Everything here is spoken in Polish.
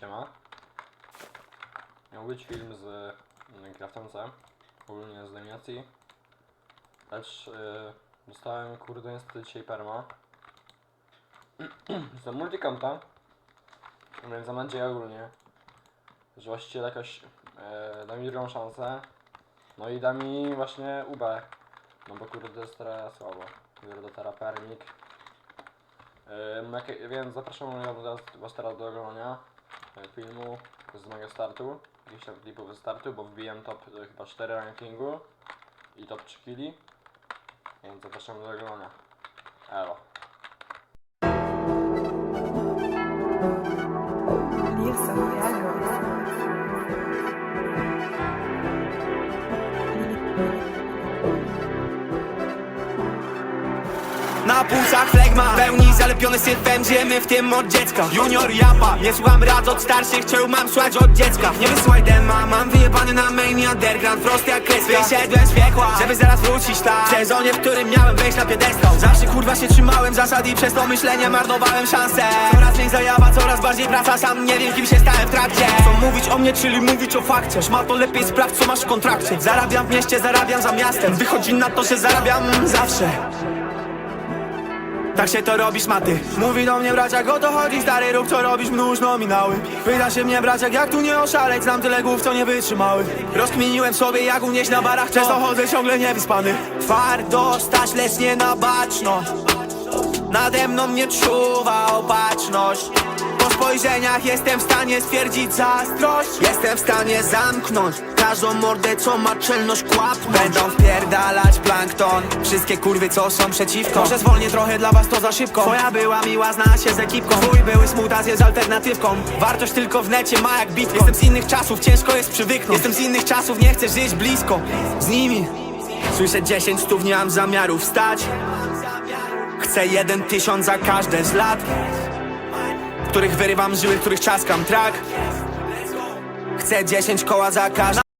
Siema. Miał być film z mm, Craftem C, ogólnie z eliminacji. Lecz yy, dostałem kurde niestety dzisiaj perma. za multikampa. Więc mam nadzieję ogólnie, że właściciel jakoś yy, da mi drugą szansę. No i da mi właśnie UB. No bo kurde jest teraz słabo. Kurde teraz permik. Ym, jakie- więc zapraszam was, teraz do oglądania filmu z mojego startu, jakichś tam klipów ze startu, bo wbijam top e, chyba 4 rankingu i top 3 killi, więc zapraszam do oglądania. Elo. Lir Santiago. Na pulsach flegma Pełni zalepiony syfem ziemy w tym od dziecka. Junior japa Nie słucham rad od starszych Czemu mam słuchać od dziecka. Nie wysyłaj dema Mam wyjebany na main underground Prosty jak kreska. Wyszedłem z piekła Żeby zaraz wrócić tak W sezonie, w którym miałem wejść na piedestał. Zawsze kurwa się trzymałem zasad I przez to myślenie marnowałem szansę. Coraz mniej zajawa Coraz bardziej praca Sam nie wiem kim się stałem w trakcie. Co mówić o mnie, czyli mówić o fakcie. Szmato lepiej sprawdź co masz w kontrakcie. Zarabiam w mieście, zarabiam za miastem. Wychodzi na to, że zarabiam zawsze tak się to robisz maty. Mówi do mnie braciak o to chodzi stary rób co robisz mnóż nominały. Pyta się mnie braciak jak tu nie oszaleć Znam tyle głów co nie wytrzymały. Rozkminiłem sobie jak unieść na barach Często chodzę ciągle niewyspany. Twardo stać lecz nie na baczność Nade mną nie czuwa opatrzność spojrzeniach jestem w stanie stwierdzić zazdrość. Jestem w stanie zamknąć Każdą mordę co ma czelność kłapnąć. Będą wpierdalać plankton. Wszystkie kurwy co są przeciwko. Może zwolnię trochę dla was to za szybko. Twoja była miła, zna się z ekipką. Twój były smutas jest alternatywką. Wartość tylko w necie ma jak bitko Jestem z innych czasów, ciężko jest przywyknąć. Jestem z innych czasów, nie chcę żyć blisko. Z nimi. Słyszę 10 stów, nie mam zamiaru wstać. Chcę jeden tysiąc za każde z lat Których wyrywam żyły, których czaskam trak. Chcę 10 koła za każdy